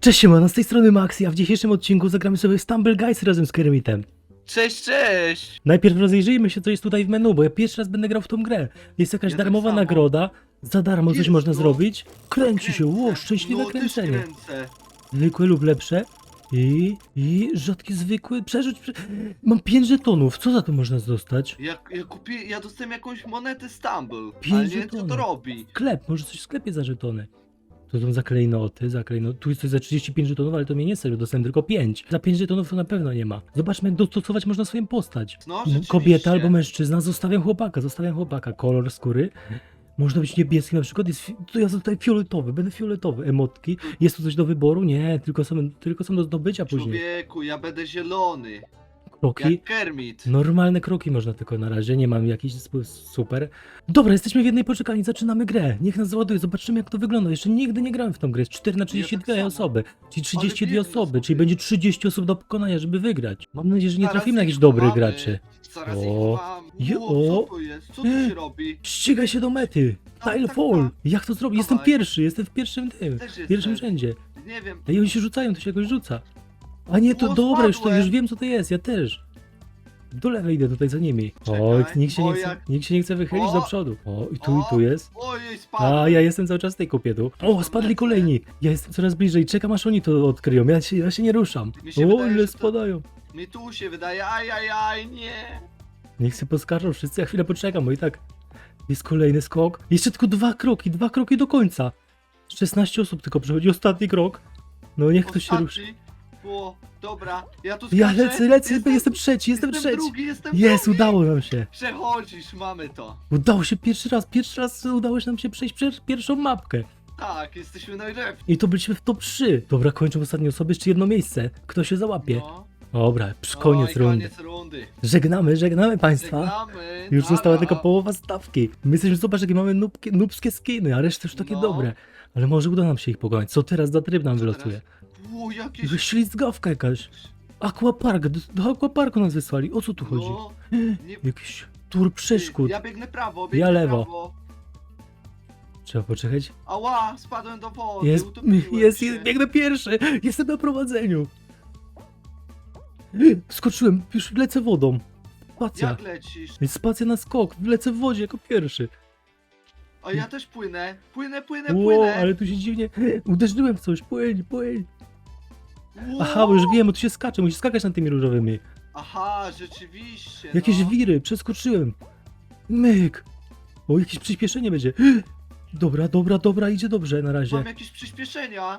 Cześć, siemano, z tej strony Maxi, a w dzisiejszym odcinku zagramy sobie w Stumble Guys razem z Kermitem. Cześć, cześć! Najpierw rozejrzyjmy się, co jest tutaj w menu, bo ja pierwszy raz będę grał w tą grę. Jest jakaś Ja tak darmowa samo. nagroda, za darmo coś można zrobić. Kręci się, ło, szczęśliwe no, kręcenie. Kręcę. Zwykłe lub lepsze. I, i rzadki zwykły, przerzuć, prze... Mam 5 żetonów, co za to można dostać? Ja, ja kupię, ja dostałem jakąś monetę Stumble, Pięć ale nie wiem co to żetonów. robi. Sklep, może coś w sklepie za żetony. To są za klejnoty, za klejnoty. Tu jest coś za 35 żetonów, ale to mnie nie bo dostałem tylko 5. Za 5 żetonów to na pewno nie ma. Zobaczmy, jak dostosować można swoją postać. No, rzeczywiście. Kobieta albo mężczyzna, zostawiam chłopaka, zostawiam chłopaka. Kolor skóry. Można być niebieski na przykład, jest, fi- to ja zostaję fioletowy, będę fioletowy. Emotki. Jest tu coś do wyboru? Nie, tylko są, tylko są do zdobycia później. Człowieku, ja będę zielony. Kroki. Jak Kermit. Normalne kroki można tylko na razie, nie mam jakichś super. Dobra, jesteśmy w jednej poczekalni, zaczynamy grę. Niech nas załaduje, zobaczymy jak to wygląda. Jeszcze nigdy nie grałem w tą grę, jest 4 na 32 samo. osoby, czyli 32 biedny osoby, sobie. czyli będzie 30 osób do pokonania, żeby wygrać. Mam nadzieję, że nie trafimy na ich jakichś dobrych graczy. Zaraz O. ich mam. O. co to jest? Co tu się robi? Ścigaj się do mety! Tak, Tile tak, fall! tak. Jak to zrobić? Jestem pierwszy, jestem w pierwszym tym, Też pierwszym rzędzie. Nie wiem. Ej, oni się rzucają, to się jakoś rzuca. A nie, to O, dobra, już, to, spadłem. już wiem co to jest, ja też. Do lewej idę tutaj za nimi. Czekaj, O, nikt się, nie chce, jak- nikt się nie chce wychylić O. do przodu. O, i tu, i tu jest. Ojej, spadłem. A, ja jestem cały czas w tej kupie tu. O, spadli kolejni. Ja jestem coraz bliżej, czekam aż oni to odkryją. Ja się, ja się nie ruszam. Mi się O, wydaje, ile że to- spadają. Mi tu się wydaje, ajajaj, nie. Niech się poskarżą wszyscy, ja chwilę poczekam, bo i tak jest kolejny skok. Jeszcze tylko dwa kroki, dwa kroki do końca. 16 osób tylko przechodzi, ostatni krok. No niech ktoś się ruszy. Ostatni. O, dobra, ja tu Ja lecę, lecę, jestem, trzeci, jestem, jestem trzeci. drugi, jestem Jest, drugi. udało nam się. Przechodzisz, mamy to. Udało się pierwszy raz, pierwszy raz udało się nam się przejść przez pierwszą mapkę. Tak, jesteśmy najlepsi. I to byliśmy w top 3. Dobra, kończą ostatnie osoby, jeszcze jedno miejsce. Kto się załapie? No. Dobra, No koniec i rundy. koniec rundy. Żegnamy, żegnamy państwa. Żegnamy. Już została tylko połowa stawki. My jesteśmy, zobacz, jakie mamy nubskie skiny, a reszta już takie No. dobre. Ale może uda nam się ich pokonać. Co teraz za tryb nam Co wylosuje? O, jakieś... Ślizgawka jakaś. Aquapark, do, do aquaparku nas wysłali. O co tu chodzi? No, nie... Jakiś tur przeszkód. Ja biegnę prawo, biegnę Ja lewo. Prawo. Trzeba poczekać. Ała, spadłem do wody, Jest, jest, jest, biegnę pierwszy. Jestem na prowadzeniu. Skoczyłem, już lecę wodą. Spacja. Jak lecisz? Spacja na skok, lecę w wodzie jako pierwszy. A ja też płynę. Płynę, płynę, Ło, płynę. ale tu się dziwnie... Uderzyłem w coś, płyń, płyń. Aha, bo już wiem, bo tu się skacze, musisz skakać nad tymi różowymi. Aha, rzeczywiście. Jakieś no. wiry, przeskoczyłem. Myk. O, jakieś przyspieszenie będzie. Dobra, dobra, dobra, idzie dobrze na razie. Mam jakieś przyspieszenia.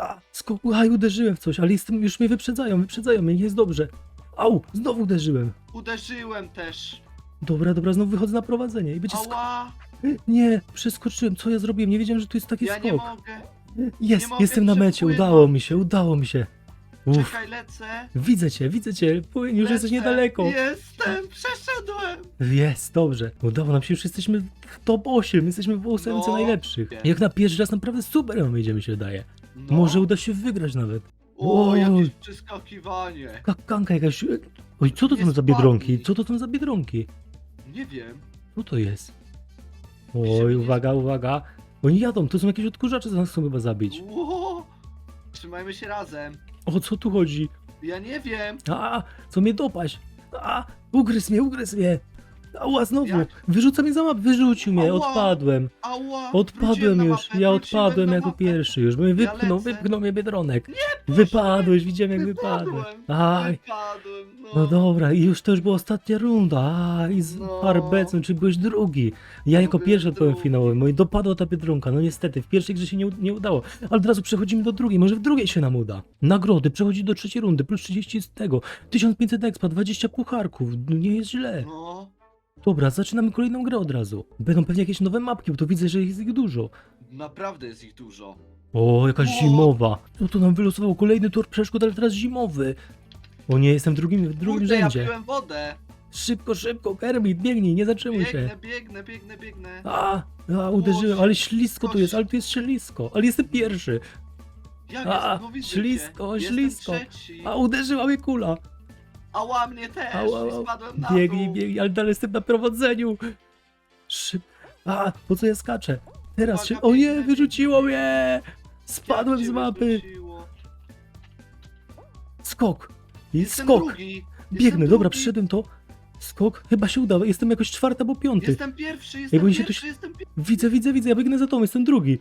A, skok, aj, uderzyłem w coś, ale jestem, już mnie wyprzedzają, wyprzedzają mnie, nie jest dobrze. Au, znowu uderzyłem. Uderzyłem też. Dobra, dobra, znowu wychodzę na prowadzenie i będzie skok. Ała, Nie, przeskoczyłem, co ja zrobiłem? Nie wiedziałem, że tu jest taki ja nie skok. mogę. Jest, mogę jestem na mecie, udało mi się, udało mi się. Uff, Czekaj, lecę. widzę cię, widzę cię, płyń, już jesteś lecę. niedaleko. Jestem, przeszedłem. Jest, dobrze. Udało nam się, już jesteśmy w top 8, jesteśmy w ósemce No. najlepszych. Jak na pierwszy raz naprawdę super nam idzie, mi się wydaje. No. Może uda się wygrać nawet. O, Oj. jakieś przeskakiwanie. Kakanka jakaś... Oj, co to Nie są za biedronki? Co to są za biedronki? Nie wiem. Co to jest? Oj, uwaga, uwaga. Oni jadą, to są jakieś odkurzacze, co nas chcą chyba zabić. Ło. Trzymajmy się razem. O co tu chodzi? Ja nie wiem. A, co mnie dopaść? A, ugryzł mnie, ugryzł mnie. Ała, znowu. Jak? Wyrzuca mnie za map, wyrzucił mnie, Ała. odpadłem. Ała. wróciłem Odpadłem na już, mapę, ja wróciłem odpadłem na jako mapę. pierwszy już, mnie wypchnął, lecę. wypchnął mnie Biedronek. Wypadłeś, widziałem jak wypadłem. Wypadłem. Aj, Wypadłem, no. no dobra, i już to już była ostatnia runda. A, i z No. Farbecem, czy byłeś drugi? Ja jako byłem pierwszy odpadłem drugi. finałowy, no i dopadła ta Biedronka, no niestety, w pierwszej grze się nie, u- nie udało, ale od razu przechodzimy do drugiej, może w drugiej się nam uda. Nagrody, przechodzi do trzeciej rundy, plus 30 z tego, 1500 expa, 20 pucharków, no nie jest źle. No. Dobra, zaczynamy kolejną grę od razu. Będą pewnie jakieś nowe mapki, bo to widzę, że jest ich dużo. Naprawdę jest ich dużo. O, jakaś O! zimowa. No to nam wylosował kolejny tor przeszkód, ale teraz zimowy. O nie, jestem w drugim, w drugim Kurde, ja rzędzie. piłem wodę. Szybko, szybko, Kermit, biegnij, nie zatrzymuj się. Biegnę, biegnę, biegnę, biegnę. A, a uderzyłem, ale ślisko tu jest, ale tu jest ślisko, ale jestem pierwszy. Jak A, jest? No ślisko, ślisko. Trzeci. A uderzyła mnie kula. Ała mnie też. Au, au, i spadłem na Biegnij, dół. biegnij, ale dalej jestem na prowadzeniu. Szyb... A, po co ja skaczę? Teraz Uwaga, się... O nie, biegnę, wyrzuciło mnie! Jak Spadłem cię z mapy. wyrzuciło? Skok. I Jestem skok. drugi. Jestem Biegnę, dobra, drugi. przyszedłem to. Skok, chyba się udało. Jestem jakoś czwarty albo piąty. Jestem pierwszy, jestem bo oni się tu pierwszy, jestem pierwszy. Widzę, widzę, widzę, ja biegnę za tobą, jestem drugi.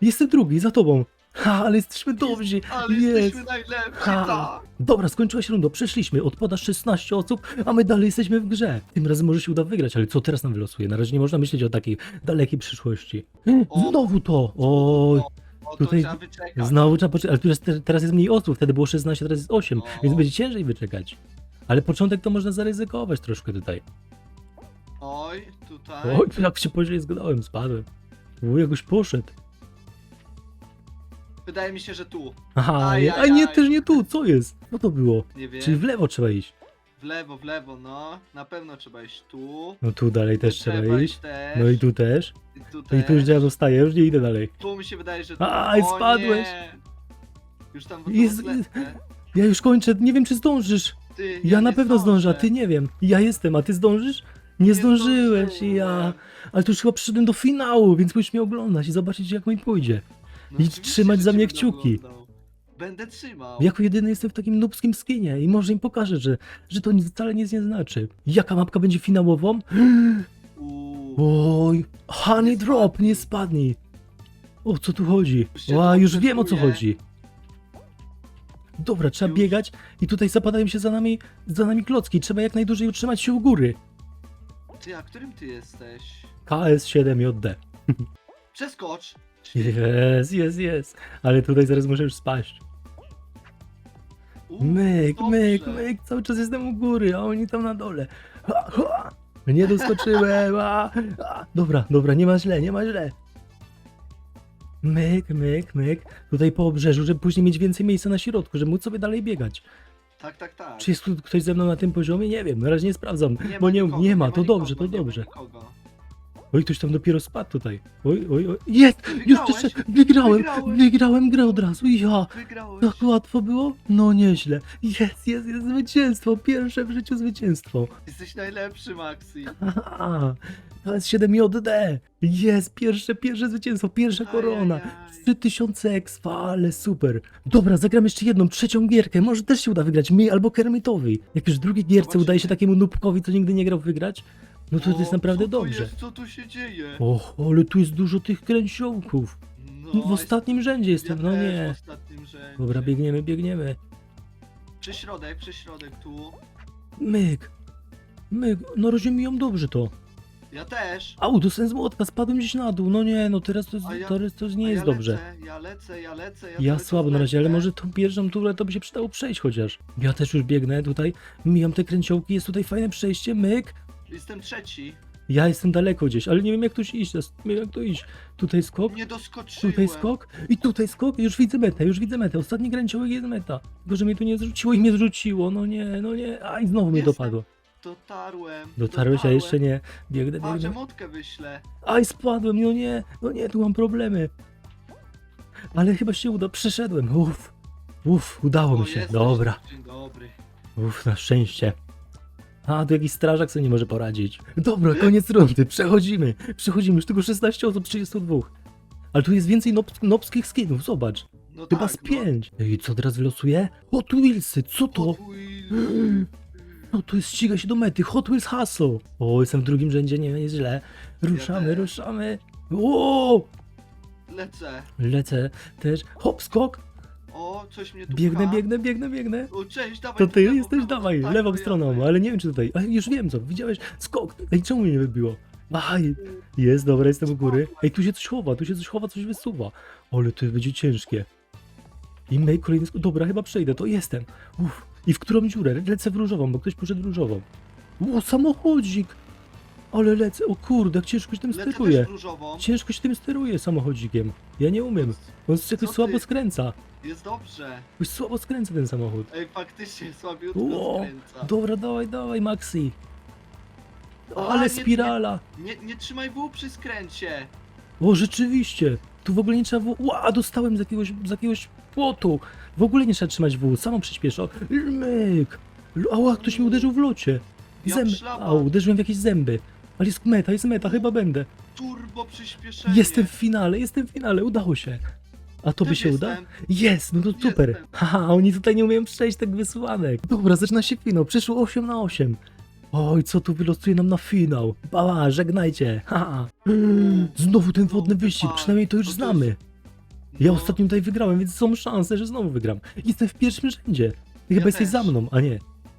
Jestem drugi, za tobą. Ha, ale jesteśmy dobrzy. Ale Jest. jesteśmy najlepsi, Ha. tak. Dobra, skończyła się runda, przeszliśmy, odpada 16 osób, a my dalej jesteśmy w grze. Tym razem może się uda wygrać, ale co teraz nam wylosuje? Na razie nie można myśleć o takiej dalekiej przyszłości. O. Znowu to! Oj, O, to Tutaj trzeba wyczekać. znowu trzeba poczekać, ale tu jest, teraz jest mniej osób, wtedy było 16, teraz jest 8, O. więc będzie ciężej wyczekać. Ale początek to można zaryzykować troszkę tutaj. Oj, tutaj. Oj, jak się później zgadałem, spadłem. Uj, jakoś poszedł. Wydaje mi się, że tu. Aha, Aj, nie, aj, a nie, aj. też nie tu, co jest? Co to było? Nie wiem. Czyli w lewo trzeba iść. W lewo, w lewo, no. Na pewno trzeba iść tu. No tu dalej też trzeba iść. też. No i tu też. I tu No i tu już ja zostaję, już nie idę dalej. Tu mi się wydaje, że tu. Aj, O spadłeś. Nie. Już tam w Jest- Jest... Ja już kończę, nie wiem czy zdążysz. Ty, Ja na nie pewno zdążę, a ty nie wiem. Ja jestem, a ty zdążysz? Nie, zdążyłeś, zdążyłem. ja. Ale tu już chyba przyszedłem do finału, więc musisz mnie oglądać i zobaczyć jak mi pójdzie. No i oczywiście, trzymać że za cię mnie będę kciuki. oglądał. Będę trzymał. Jako jedyny jestem w takim nubskim skinie i może im pokażę, że, że to nic, wcale nic nie znaczy. Jaka mapka będzie finałową? Uuu. Oj, honey drop, nie spadnij. O co tu chodzi? Ła, to już wiem o co chodzi. Dobra, trzeba Już. biegać i tutaj zapadają się za nami, za nami klocki. Trzeba jak najdłużej utrzymać się u góry. Ty, a którym ty jesteś? KS7JD. Przeskocz. Jest, jest, jest. Ale tutaj zaraz muszę już spaść. Myk, dobrze. myk, myk. Cały czas jestem u góry, a oni tam na dole. Ha, ha. Nie doskoczyłem. A, a. Dobra, dobra, nie ma źle, nie ma źle. Myk, myk, myk. Tutaj po obrzeżu, żeby później mieć więcej miejsca na środku, żeby móc sobie dalej biegać. Tak, tak, tak. Czy jest tu ktoś ze mną na tym poziomie? Nie wiem, na razie nie sprawdzam, bo nie, nikogo, nie ma, ma to nikogo, dobrze, to nie ma dobrze. nikogo. Oj, ktoś tam dopiero spadł tutaj. Oj, oj, oj. Jest! Już Wygrałeś? przeszedłem, wygrałem, Wygrałeś? wygrałem grę od razu. Ja, Wygrałeś. tak łatwo było? No nieźle. Jest, jest, jest zwycięstwo, pierwsze w życiu zwycięstwo. Jesteś najlepszy, Maxi. Aha, to jest 7JD. Jest, pierwsze, pierwsze zwycięstwo, pierwsza korona. Ajajaj. 3000 ekspa, ale super. Dobra, zagram jeszcze jedną, trzecią gierkę. Może też się uda wygrać mi albo Kermitowi. Jak już drugiej gierce Zobaczymy. udaje się takiemu nubkowi, co nigdy nie grał, wygrać, no to to jest naprawdę co dobrze. Jest, co tu się dzieje? O, ale tu jest dużo tych kręciołków. No, w ostatnim rzędzie jestem, ja no też W nie. ostatnim rzędzie. Dobra, biegniemy, biegniemy. Przy środek, przy środek tu. Myk. Myk, no rozumiem dobrze to. Ja też. Au, dostałem z młotka, spadłem gdzieś na dół. No nie, no teraz to, jest, ja- teraz to nie jest ja dobrze. Lecę, ja lecę, ja lecę. Ja, Ja słabo na razie, ale może tą pierwszą turę to by się przydało przejść chociaż. Ja też już biegnę tutaj, mijam te kręciołki, jest tutaj fajne przejście, myk. Jestem trzeci. Ja jestem daleko gdzieś, ale nie wiem jak tu iść, teraz nie wiem jak tu iść. Tutaj skok, Nie doskoczyłem. tutaj skok i tutaj skok, już widzę metę, już widzę metę. Ostatni kręciołek jest meta. Tylko, że mnie tu nie zrzuciło i mnie zrzuciło, no nie, no nie, a i znowu mnie Jestem. dopadło. Dotarłem. Dotarłeś, a jeszcze nie. Biegnę, Patrz, biegnę. motkę wyślę. Aj, spadłem, no nie, no nie, tu mam problemy. Ale chyba się uda, przeszedłem, uff. Uff, udało mi się, jesteś. dobra. Dzień dobry. Uff, na szczęście. A, tu jakiś strażak sobie nie może poradzić. Dobra, koniec rundy, przechodzimy. Przechodzimy, już tylko 16 osób, 32. Ale tu jest więcej nob nobskich skinów, zobacz. No Chyba tak, z pięć. I co teraz wylosuje? Hot Wheelsy, co to? No. Hot Wheels. No to jest ściga się do mety, Hot Wheels Hustle. O, jestem w drugim rzędzie, nie jest źle. Ruszamy, ruszamy. O, Lecę. lecę też. Hop, skok. O, coś mnie tu Biegnę, pcha. biegnę, biegnę, biegnę. O, cześć, dawaj. To ty lewo, jesteś, prawo. dawaj, Tak, lewą to ja, stroną, ale nie wiem czy tutaj. A już wiem co, widziałeś? Skok! Ej, czemu mnie nie wybiło? Aj, jest, dobra, jestem u góry. Ej, tu się coś chowa, tu się coś chowa, coś wysuwa. Ale to będzie ciężkie. I myk, kolejny skok. Dobra, chyba przejdę, to jestem. Uff. I w którą dziurę? Lecę w różową, bo ktoś poszedł w różową. O, samochodzik! Ale lecę, o kurde, jak ciężko się tym Lecę steruje. też różową. Ciężko się tym steruje samochodzikiem. Ja nie umiem. On jakoś słabo skręca. Jest dobrze. Jakoś słabo skręca ten samochód. Ej, faktycznie słabiutko Ło, skręca. Dobra, dawaj, dawaj, Maxi. O, A, ale nie- spirala. Nie, nie trzymaj W przy skręcie. O, rzeczywiście. Tu w ogóle nie trzeba było... Ła, dostałem z jakiegoś, z jakiegoś płotu. W ogóle nie trzeba trzymać W, samo przyspiesza. Myk. Ała, ktoś mi uderzył w locie. Jak Zęby. szlaban. Au, uderzyłem w jakieś zęby. Ale jest meta, jest meta, chyba będę. Turbo przyspieszenie. Jestem w finale, jestem w finale, udało się. A to by się uda? jestem. Jest, no to super. Jestem. Haha, oni tutaj nie umieją przejść tak wysłanek. Dobra, zaczyna się finał. Przeszło 8 na 8. Oj, co tu wylosuje nam na finał? Bała, żegnajcie. Haha. Znowu ten wodny wyścig, przynajmniej to już znamy. Ja No, ostatnio tutaj wygrałem, więc są szanse, że znowu wygram. Jestem w pierwszym rzędzie. Ty Ja chyba jesteś też. za mną, a nie.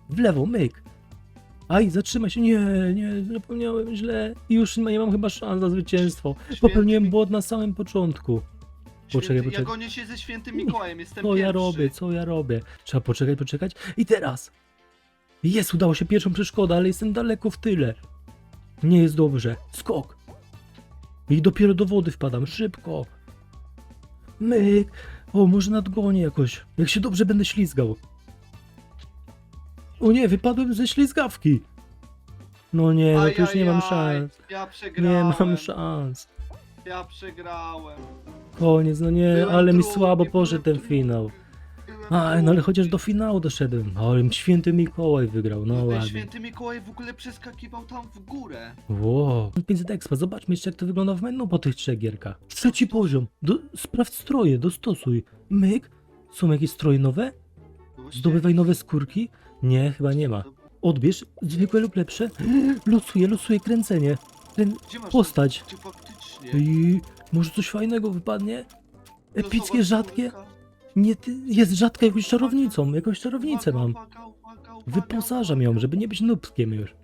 W lewo, myk. Aj, zatrzymaj się. Nie, nie, zapomniałem źle. Już nie mam chyba szans na zwycięstwo. Popełniłem błąd na samym początku. Święty- poczekaj, Ja poczekaj. gonię się ze świętym Mikołajem, jestem Co ja pierwszy. robię, co ja robię? Trzeba poczekać, poczekać. I teraz! Jest, udało się pierwszą przeszkodę, ale jestem daleko w tyle. Nie jest dobrze. Skok. I dopiero do wody wpadam, szybko. Myk. O, może nadgonię jakoś. Jak się dobrze będę ślizgał. O nie, wypadłem ze ślizgawki. No nie, no to już nie mam Ajajaj, szans. Ja Nie przegrałem. mam szans. Ja przegrałem. Koniec, no nie, ale mi słabo poszedł ten finał. A, no ale chociaż do finału doszedłem. Ale święty Mikołaj wygrał, no ładnie. święty Mikołaj w ogóle przeskakiwał tam w górę. Wow. 500 expa, zobaczmy jeszcze jak to wygląda w menu po tych trzech gierkach. Trzeci poziom. Do, sprawdź stroje, dostosuj. Myk. Są jakieś stroje nowe? Zdobywaj nowe skórki? Nie, chyba nie ma. Odbierz, zwykłe lub lepsze. Losuję, losuję kręcenie. Krę... Postać. I może coś fajnego wypadnie? Epickie, rzadkie? Nie, ty, jest rzadka jakąś czarownicą, jakąś czarownicę mam. Wyposażam ją, żeby nie być nubskiem już.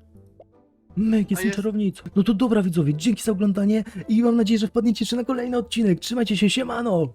Myk, jestem jest- czarownicą. No to dobra widzowie, dzięki za oglądanie i mam nadzieję, że wpadniecie jeszcze na kolejny odcinek. Trzymajcie się, siemano!